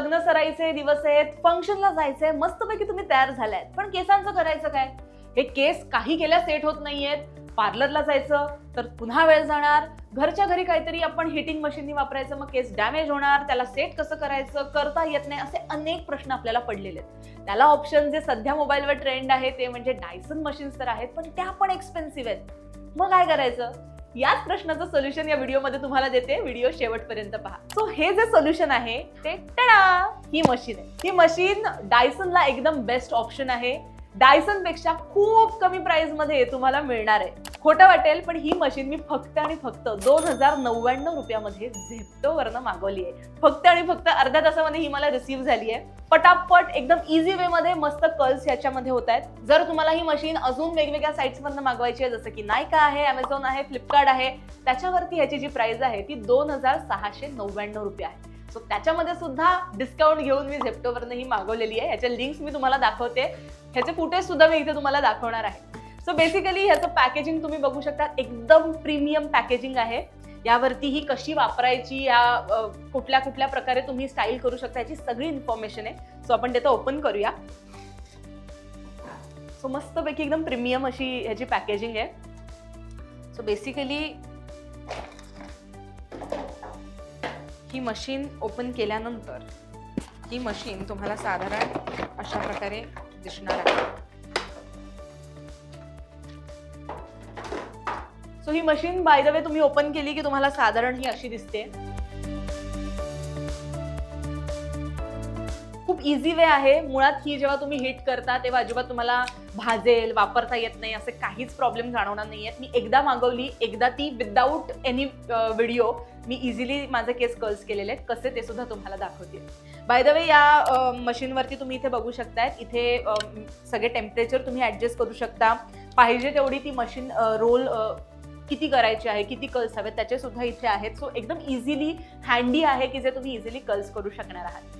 लग्न सराईचे दिवस आहेत फंक्शनला जायचंय मस्तपैकी तुम्ही तयार झालाय पण केसांचं करायचं काय? हे केस काही केल्या सेट होत नाहीयेत. पार्लरला जायचं तर पुन्हा वेळ जाणार. घरच्या घरी काहीतरी आपण हिटिंग मशीननी वापरायचं मग केस डॅमेज होणार. त्याला सेट कसं करायचं करता येत नाही असे अनेक प्रश्न आपल्याला पडलेले आहेत. त्याला ऑप्शन जे सध्या मोबाईलवर ट्रेंड आहे ते म्हणजे डायसन मशीन्स तर आहेत पण त्या पण एक्सपेन्सिव्ह आहेत. मग काय करायचं? याच प्रश्नाचं सोल्युशन या व्हिडिओमध्ये तुम्हाला देते. व्हिडिओ शेवटपर्यंत पहा. सो हे जे सोल्युशन आहे ते टडा ही मशीन आहे. ही मशीन डायसनला एकदम बेस्ट ऑप्शन आहे. डायसनपेक्षा खूप कमी प्राइसमध्ये तुम्हाला मिळणार आहे. खोटं वाटेल पण ही मशीन मी फक्त आणि फक्त दोन हजार नव्याण्णव रुपयामध्ये झेप्टोवरनं मागवली आहे. फक्त आणि फक्त अर्ध्या तासामध्ये ही मला रिसीव्ह झाली आहे. पटापट एकदम इझी वे मध्ये मस्त कर्ल्स याच्यामध्ये होत आहेत. जर तुम्हाला ही मशीन अजून वेगवेगळ्या साईट्समधनं मागवायची आहे जसं की नायका आहे अमेझॉन आहे फ्लिपकार्ट आहे त्याच्यावरती ह्याची जी प्राइस आहे ती दोन हजार सहाशे नव्याण्णव रुपये आहे. सो त्याच्यामध्ये सुद्धा डिस्काउंट घेऊन मी झेप्टोवरनं ही मागवलेली आहे. ह्याच्या लिंक्स मी तुम्हाला दाखवते. ह्याचे फुटेज सुद्धा मी इथे तुम्हाला दाखवणार आहे. सो बेसिकली ह्याचं पॅकेजिंग तुम्ही बघू शकता एकदम प्रीमियम पॅकेजिंग आहे. यावरती ही कशी वापरायची या कुठल्या कुठल्या प्रकारे तुम्ही स्टाईल करू शकता याची सगळी इन्फॉर्मेशन आहे. सो आपण त्याचं ओपन करूया. सो मस्तपैकी एकदम प्रीमियम अशी ह्याची पॅकेजिंग आहे. सो बेसिकली ही मशीन ओपन केल्यानंतर ही मशीन तुम्हाला साधारण अशा प्रकारे दिसणार आहे. सो ही मशीन बाय द वे तुम्ही ओपन केली की तुम्हाला साधारण ही अशी दिसते. खूप इझी वे आहे. मुळात ही जेव्हा तुम्ही हिट करता तेव्हा अजिबात तुम्हाला भाजेल वापरता येत नाही असे काहीच प्रॉब्लेम जाणवणार नाही आहेत मी एकदा मागवली एकदा ती विदाऊट एनी व्हिडिओ मी इझिली माझे केस कर्ल्स केलेले आहेत. कसे ते सुद्धा तुम्हाला दाखवते बाय द वे या मशीनवरती तुम्ही इथे बघू शकताय इथे सगळे टेम्परेचर तुम्ही ॲडजस्ट करू शकता. पाहिजे तेवढी ती मशीन रोल किती करायची आहे किती कर्ल्स हवेत त्याचे सुद्धा इथे आहेत. सो एकदम इझिली हँडी आहे की जे तुम्ही इझिली कर्ल्स करू शकणार आहात.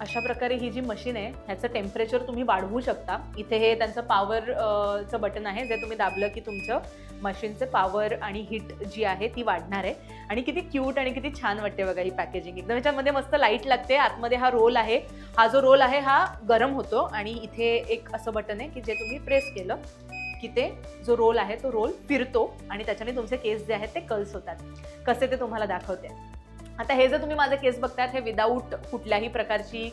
अशा प्रकारे ही जी मशीन आहे ह्याचं टेम्परेचर तुम्ही वाढवू शकता. इथे हे त्यांचं पॉवरचं बटन आहे जे तुम्ही दाबलं की तुमचं मशीनचं पॉवर आणि हीट जी आहे ती वाढणार आहे. आणि किती क्यूट आणि किती छान वाटते बघा ही पॅकेजिंग एकदम ह्याच्यामध्ये मस्त लाइट लागते. आतमध्ये हा रोल आहे. हा जो रोल आहे हा गरम होतो. आणि इथे एक असं बटन आहे की जे तुम्ही प्रेस केलं. की ते जो रोल आहे तो रोल फिरतो आणि त्याच्याने तुमचे केस जे आहेत ते कल्स होतात. कसे ते तुम्हाला दाखवते. आता हे जर तुम्ही माझे केस बघतात हे विदाऊट कुठल्याही प्रकारची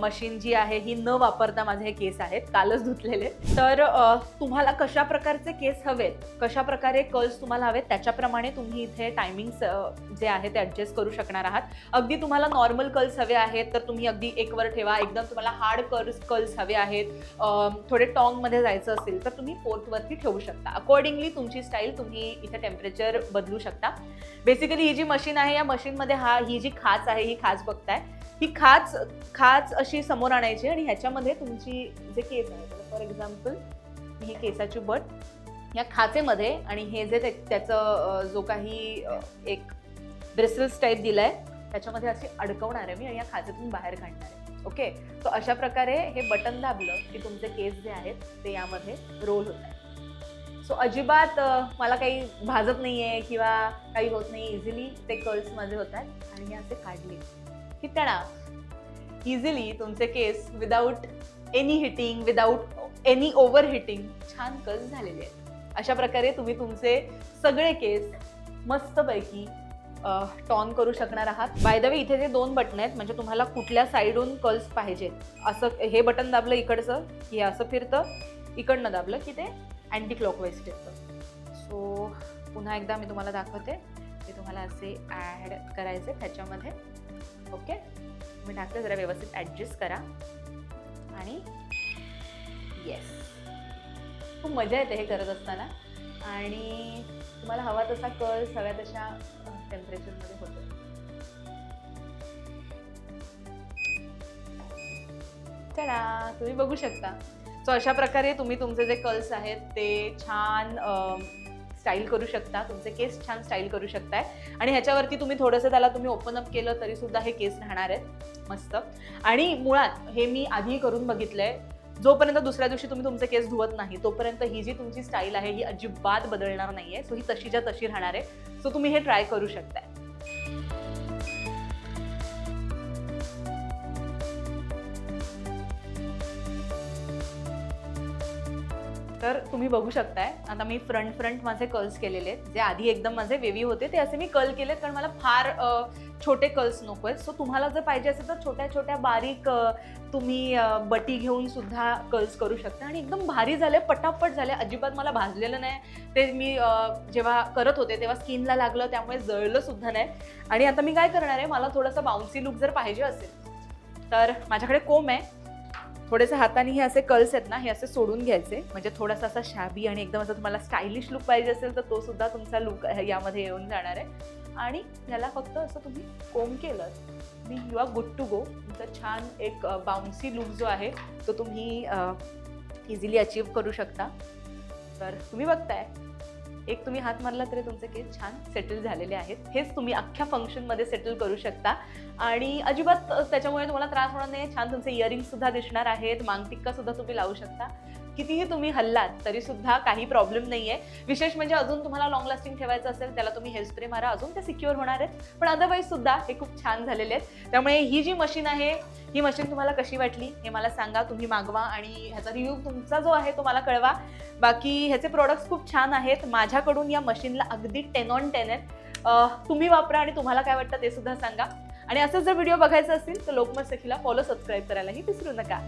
मशीन जी आहे ही न वापरता माझे हे केस आहेत कालच धुतलेले. तर तुम्हाला कशा प्रकारचे केस हवेत कशा प्रकारे कर्ल्स तुम्हाला हवेत त्याच्याप्रमाणे तुम्ही इथे टायमिंग्स जे आहे ते ॲडजस्ट करू शकणार आहात. अगदी तुम्हाला नॉर्मल कर्ल्स हवे आहेत तर तुम्ही अगदी एकवर ठेवा. एकदम तुम्हाला हार्ड कर्ल्स कर्ल्स हवे आहेत. थोडे टॉंगमध्ये जायचं असेल तर तुम्ही फोर्थवरती ठेवू शकता. अकॉर्डिंगली तुमची स्टाईल तुम्ही इथे टेम्परेचर बदलू शकता. बेसिकली ही जी मशीन आहे या मशीनमध्ये मध्ये हा ही जी खाच आहे ही खाच बघताय ही खाच खाच अशी समोर आणायची आणि ह्याच्यामध्ये तुमची जे केस आहे फॉर एक्झाम्पल ही केसाची बट या खाचेमध्ये आणि हे जे ते- त्याचं जो काही एक ब्रिसल्स टाईप दिलाय त्याच्यामध्ये अशी अडकवणार आहे मी आणि या खाचेतून बाहेर काढणार आहे. ओके तो अशा प्रकारे हे बटन दाबलं की तुमचे केस जे आहेत ते यामध्ये रोल होत आहेत. सो अजिबात मला काही भाजत नाही आहे किंवा काही होत नाही. इझिली ते कर्ल्स माझे होत आहेत आणि हे असे काढले. की त्यांना इझिली तुमचे केस without any heating without any over heating छान कर्ल्स झालेले आहेत. अशा प्रकारे तुम्ही तुमचे सगळे केस मस्तपैकी टॉन करू शकणार आहात. बाय द वे इथे जे दोन बटन आहेत म्हणजे तुम्हाला कुठल्या साईडहून कर्ल्स पाहिजेत. असं हे बटन दाबलं इकडचं की असं फिरतं इकडनं दाबलं की ते अँटी क्लॉकवाईज फिरतं सो पुन्हा एकदा मी तुम्हाला दाखवते. ते तुम्हाला असे ॲड करायचे त्याच्यामध्ये. ओके मी टाकलं जरा व्यवस्थित ॲडजस्ट करा. आणि येस खूप मजा येते हे करत असताना. आणि तुम्हाला हवा तसा कर्स हव्या तशा टेम्परेचरमध्ये होतो. चला तुम्ही बघू शकता. सो अशा प्रकारे तुम्ही तुमचे जे कर्ल्स आहेत ते छान स्टाईल करू शकता. तुमचे केस छान स्टाईल करू शकताय. आणि ह्याच्यावरती तुम्ही थोडंसं त्याला तुम्ही ओपन अप केलं तरी सुद्धा हे केस राहणार आहेत. मस्त. आणि मुळात हे मी आधी करून बघितलंय. जोपर्यंत दुसऱ्या दिवशी तुम्ही तुमचे केस धुवत नाही तोपर्यंत ही जी तुमची स्टाईल आहे ही अजिबात बदलणार नाहीये. सो ही तशीच्या तशी राहणार आहे. सो तुम्ही हे ट्राय करू शकताय. तर तुम्ही बघू शकताय. आता मी फ्रंट फ्रंट माझे कर्ल्स केलेले आहेत. जे आधी एकदम माझे वेवी होते ते असे मी कर्ल केलेत कारण मला फार छोटे कर्ल्स नको आहेत. सो तुम्हाला जर पाहिजे असेल तर छोट्या छोट्या बारीक तुम्ही बटी घेऊन सुद्धा कर्ल्स करू शकता. आणि एकदम भारी झाले पटापट झाले. अजिबात मला भाजलेलं नाही. ते मी जेव्हा करत होते तेव्हा स्किनला लागलं त्यामुळे जळलं सुद्धा नाही. आणि आता मी काय करणार आहे मला थोडासा बाउन्सी लुक जर पाहिजे असेल तर माझ्याकडे कोम आहे. थोडेसे हाताने हे असे कर्ल्स आहेत ना हे असे सोडून घ्यायचे. म्हणजे थोडासा असा शॅबी आणि एकदम असं तुम्हाला स्टायलिश लुक पाहिजे असेल तर तो सुद्धा तुमचा लुक यामध्ये येऊन जाणार आहे. आणि याला फक्त असं तुम्ही कोम केलं मी you are good to go तुमचा छान एक बाउन्सी लुक जो आहे तो तुम्ही इझिली अचीव करू शकता. तर तुम्ही बघताय. एक तुम्ही हात मारला तरी तुमचे केस छान सेटल झालेले आहेत. हेच तुम्ही अख्ख्या फंक्शनमध्ये सेटल करू शकता. आणि अजिबात त्याच्यामुळे तुम्हाला त्रास होणार नाही छान तुमचे इयरिंग सुद्धा दिसणार आहेत. मांगटिक्का सुद्धा तुम्ही लावू शकता. कितीही तुम्ही हल्लात तरी सुद्धा काही प्रॉब्लेम नाही आहे विशेष म्हणजे अजून तुम्हाला लॉंग लास्टिंग ठेवायचं असेल त्याला तुम्ही हेअर स्प्रे मारा अजून ते सिक्युअर होणार आहेत. पण अदरवाईज सुद्धा हे खूप छान झालेले आहेत. त्यामुळे ही जी मशीन आहे ही मशीन तुम्हाला कशी वाटली हे मला सांगा तुम्ही मागवा आणि ह्याचा रिव्ह्यू तुमचा जो आहे तो मला कळवा. बाकी ह्याचे प्रोडक्ट्स खूप छान आहेत. माझ्याकडून या मशीनला अगदी टेन ऑन टेन आहेत. तुम्ही वापरा आणि तुम्हाला काय वाटतं ते सुद्धा सांगा. आणि असंच जर व्हिडिओ बघायचा असतील तर लोकमत सखीला फॉलो सबस्क्राईब करायलाही विसरू नका.